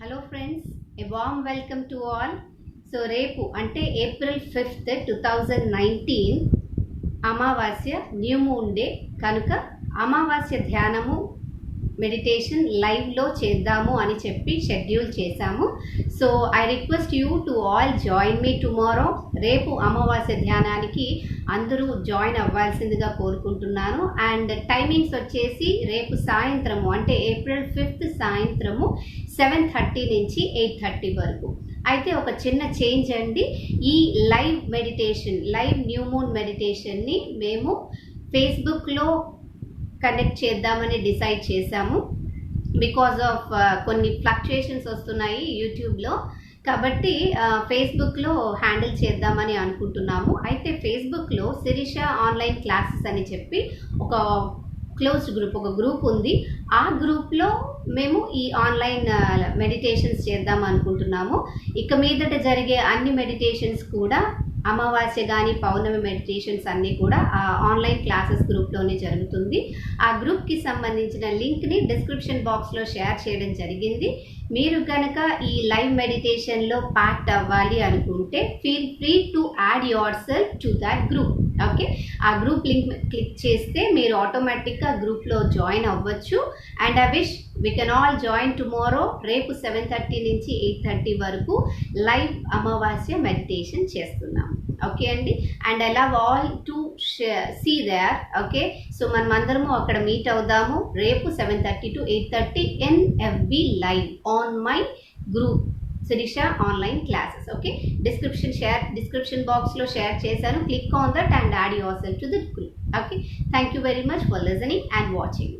Hello friends a warm welcome to all so రేపు అంటే April fifth two thousand nineteen అమావాస్య new moon day కనుక అమావాస్య ధ్యానము మెడిటేషన్ లైవ్లో చేద్దాము అని చెప్పి షెడ్యూల్ చేశాము. So I request you to all join me tomorrow రేపు అమావాస్య ధ్యానానికి అందరూ జాయిన్ అవ్వాల్సిందిగా కోరుకుంటున్నాను. అండ్ టైమింగ్స్ వచ్చేసి రేపు సాయంత్రము అంటే ఏప్రిల్ ఫిఫ్త్ సాయంత్రము సెవెన్ థర్టీ నుంచి ఎయిట్ థర్టీ వరకు. అయితే ఒక చిన్న చేంజ్ అండి. ఈ live meditation live new moon మెడిటేషన్ని మేము ఫేస్బుక్లో కండక్ట్ చేద్దామని డిసైడ్ చేశాము. బికాజ్ ఆఫ్ uh, కొన్ని ఫ్లక్చుయేషన్స్ వస్తున్నాయి యూట్యూబ్లో. కాబట్టి uh, ఫేస్బుక్లో హ్యాండిల్ చేద్దామని అనుకుంటున్నాము. అయితే ఫేస్బుక్లో శిరీష ఆన్లైన్ క్లాసెస్ అని చెప్పి ఒక క్లోజ్డ్ గ్రూప్ ఒక గ్రూప్ ఉంది. ఆ గ్రూప్లో మేము ఈ ఆన్లైన్ మెడిటేషన్స్ uh, చేద్దాం అనుకుంటున్నాము. ఇక మీదట జరిగే అన్ని మెడిటేషన్స్ కూడా అమావాస్య కానీ పౌర్ణమి మెడిటేషన్స్ అన్నీ కూడా ఆ ఆన్లైన్ క్లాసెస్ గ్రూప్లోనే జరుగుతుంది. ఆ గ్రూప్కి సంబంధించిన లింక్ని డిస్క్రిప్షన్ బాక్స్లో షేర్ చేయడం జరిగింది. మీరు కనుక ఈ లైవ్ మెడిటేషన్లో పార్ట్ అవ్వాలి అనుకుంటే feel free to add yourself to that group okay? ఆ గ్రూప్ లింక్ క్లిక్ చేస్తే మీరు ఆటోమేటిక్గా గ్రూప్లో జాయిన్ అవ్వచ్చు. And I wish we can all join tomorrow రేపు సెవెన్ థర్టీ నుంచి ఎయిట్ థర్టీ వరకు లైవ్ అమావాస్య మెడిటేషన్ చేస్తున్నాం. ఓకే అండి? And I love all to see there okay? So మనం అందరము అక్కడ మీట్ అవుదాము. రేపు seven thirty to eight thirty NFB live on my group. Sirisha online classes okay description share description బాక్స్లో షేర్ చేశాను. Click on that and add yourself to the group okay thank you very much for listening and watching